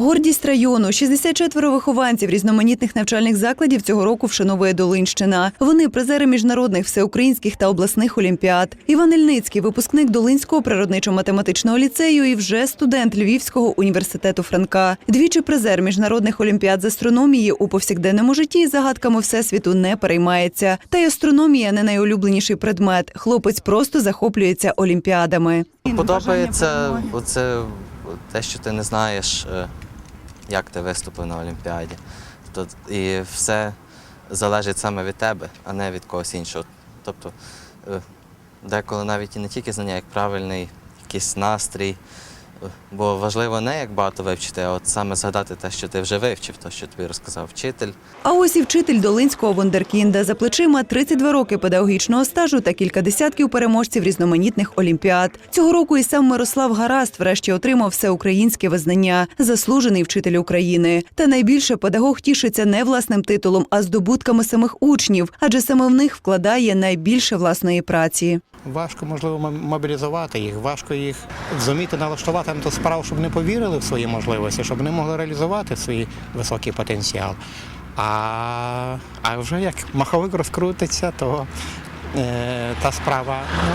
Гордість району 64 вихованців різноманітних навчальних закладів цього року вшановує Долинщина. Вони призери міжнародних всеукраїнських та обласних олімпіад. Іван Ільницький, випускник Долинського природничо-математичного ліцею і вже студент Львівського університету Франка. Двічі призер міжнародних олімпіад з астрономії у повсякденному житті загадками всесвіту не переймається. Та й астрономія не найулюбленіший предмет. Хлопець просто захоплюється олімпіадами. Подобається оце те, що ти не знаєш, е, як ти виступив на Олімпіаді. Тобто, і все залежить саме від тебе, а не від когось іншого. Тобто е, деколи навіть і не тільки знання, як правильний якийсь настрій. Бо важливо не як багато вивчити, а от саме згадати те, що ти вже вивчив, те, що тобі розказав вчитель. А ось і вчитель Долинського вундеркінда за плечима 32 роки педагогічного стажу та кілька десятків переможців різноманітних олімпіад. Цього року і сам Мирослав Гараст врешті отримав всеукраїнське визнання заслужений вчитель України. Та найбільше педагог тішиться не власним титулом, а здобутками самих учнів, адже саме в них вкладає найбільше власної праці. Важко, можливо, мобілізувати їх, важко їх зуміти налаштувати на ту справу, щоб вони повірили в свої можливості, щоб вони могли реалізувати свій високий потенціал. А, а вже як маховик розкрутиться, то е, та справа ну,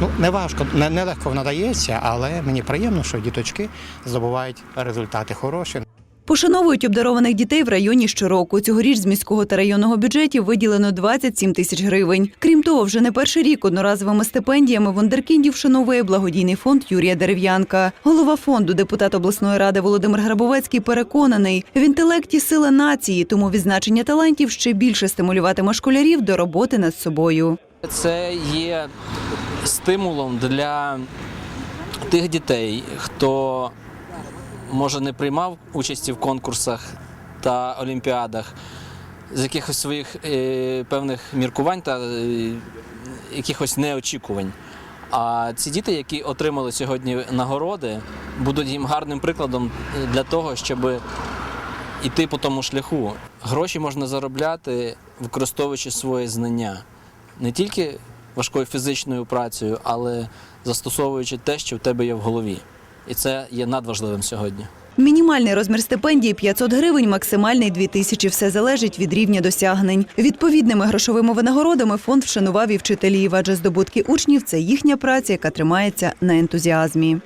ну, не важко, не, нелегко вона дається, але мені приємно, що діточки здобувають результати хороші. Пошановують обдарованих дітей в районі щороку. Цьогоріч з міського та районного бюджетів виділено 27 тисяч гривень. Крім того, вже не перший рік одноразовими стипендіями вундеркіндів вшановує благодійний фонд Юрія Дерев'янка. Голова фонду, депутат обласної ради Володимир Грабовецький, переконаний, в інтелекті сила нації, тому відзначення талантів ще більше стимулюватиме школярів до роботи над собою. Це є стимулом для тих дітей, хто може не приймав участі в конкурсах та олімпіадах з якихось своїх е, певних міркувань та е, якихось неочікувань. А ці діти, які отримали сьогодні нагороди, будуть їм гарним прикладом для того, щоб іти по тому шляху. Гроші можна заробляти, використовуючи свої знання не тільки важкою фізичною працею, але застосовуючи те, що в тебе є в голові. І це є надважливим сьогодні. Мінімальний розмір стипендії 500 гривень, максимальний 2 тисячі. Все залежить від рівня досягнень. Відповідними грошовими винагородами фонд вшанував і вчителів, адже здобутки учнів це їхня праця, яка тримається на ентузіазмі.